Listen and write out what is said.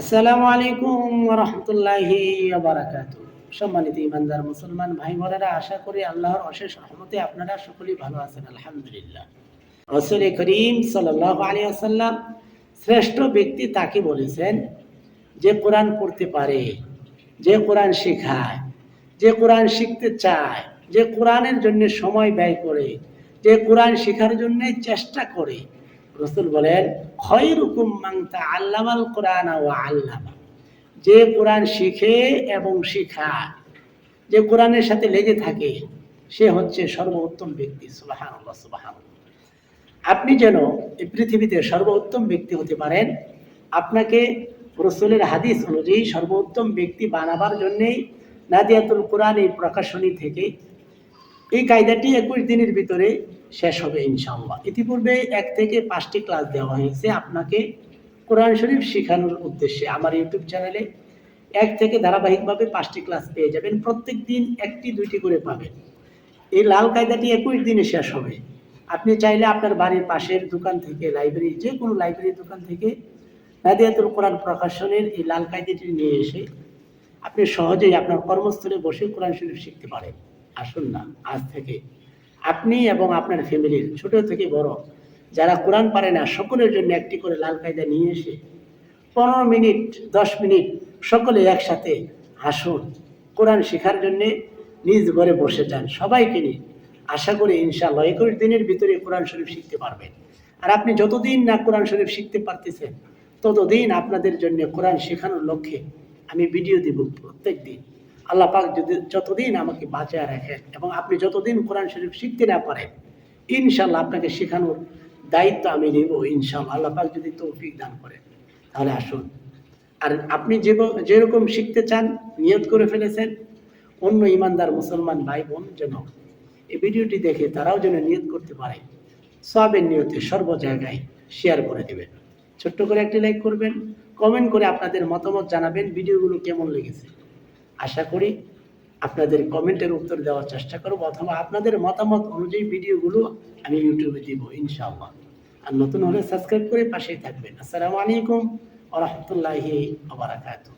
আসসালামু আলাইকুম রহমতুল্লাহি বারাকাত সম্মানিত ইমানদার মুসলমান ভাই বোনেরা আশা করি আল্লাহর অশেষ রহমতে আপনারা সকলেই ভালো আছেন, আলহামদুলিল্লাহ। রসুল করিম সাল্লাহ আলী আসাল্লাম শ্রেষ্ঠ ব্যক্তি তাকে বলেছেন যে কোরআন পড়তে পারে, যে কোরআন শেখায়, যে কোরআন শিখতে চায়, যে কোরআনের জন্য সময় ব্যয় করে, যে কোরআন শেখার জন্য চেষ্টা করে রসুল বলেন, খয়রুকুম মাংতা আল্লামাল কোরআন ও আল্লামা। যে কোরআন শিখে এবং শিখায়, যে কোরআনের সাথে লেগে থাকে, সে হচ্ছে সর্বোত্তম ব্যক্তি সুবাহান সুবাহান আপনি যেন এই পৃথিবীতে সর্বোত্তম ব্যক্তি হতে পারেন, আপনাকে রসুলের হাদিস অনুযায়ী সর্বোত্তম ব্যক্তি বানাবার জন্যেই নাদিয়াতুল কোরআন এই প্রকাশনী থেকে, এই কায়দাটি একুশ দিনের ভিতরে শেষ হবে ইনশাআল্লাহ। ইতিপূর্বে এক থেকে পাঁচটি ক্লাস দেওয়া হয়েছে আপনাকে কোরআন শরীফ শেখানোর উদ্দেশ্যে। আমার ইউটিউব চ্যানেলে এক থেকে ধারাবাহিকভাবে পাঁচটি ক্লাস পেয়ে যাবেন। প্রত্যেক দিন একটি, দুইটি করে পাবেন। এই লাল কায়দাটি একুশ দিনে শেষ হবে। আপনি চাইলে আপনার বাড়ির পাশের দোকান থেকে, লাইব্রেরি, যে কোনো লাইব্রেরি দোকান থেকে নাদিয়াতুল কোরআন প্রকাশনের এই লাল কায়দাটি নিয়ে এসে আপনি সহজেই আপনার কর্মস্থলে বসে কোরআন শরীফ শিখতে পারেন। আসুন না, আজ থেকে আপনি এবং আপনার ফ্যামিলির, ছোট থেকে বড়, যারা কোরআন পারে না, সকলের জন্য একটি করে লাল কায়দা নিয়ে এসে পনেরো মিনিট, দশ মিনিট সকলে একসাথে হাসুন। কোরআন শেখার জন্য নিজ ঘরে বসে যান। সবাইকে নিয়ে আশা করি ইনশাআল্লাহ একুশ দিনের ভিতরে কোরআন শরীফ শিখতে পারবেন আর আপনি যতদিন না কোরআন শরীফ শিখতে পারতেছেন, ততদিন আপনাদের জন্য কোরআন শেখানোর লক্ষ্যে আমি ভিডিও দিব প্রত্যেক দিন আল্লাহ পাক যদি যতদিন আমাকে বাঁচায় রাখেন এবং আপনি যতদিন কোরআন শরীফ শিখতে না পারেন, ইনশাল্লাহ আপনাকে শেখানোর দায়িত্ব আমি নেব, ইনশাল্লাহ। আল্লাহ পাক যদি তৌফিক দান করেন, তাহলে আসুন। আর আপনি যে যেরকম শিখতে চান, নিয়ত করে ফেলেছেন, অন্য ইমানদার মুসলমান ভাই বোন যেন এই ভিডিওটি দেখে তারাও যেন নিয়ত করতে পারে, সবের নিয়তে সর্ব জায়গায় শেয়ার করে দেবেন। ছোট্ট করে একটি লাইক করবেন কমেন্ট করে আপনাদের মতামত জানাবেন, ভিডিওগুলো কেমন লেগেছে। আশা করি আপনাদের কমেন্টের উত্তর দেওয়ার চেষ্টা করব, অথবা আপনাদের মতামত অনুযায়ী ভিডিওগুলো আমি ইউটিউবে দিব, ইনশাআল্লাহ। আর নতুন হলে সাবস্ক্রাইব করে পাশেই থাকবেন। আসসালামু আলাইকুম আ রহমতুল্লাহি আবরাকাতুহ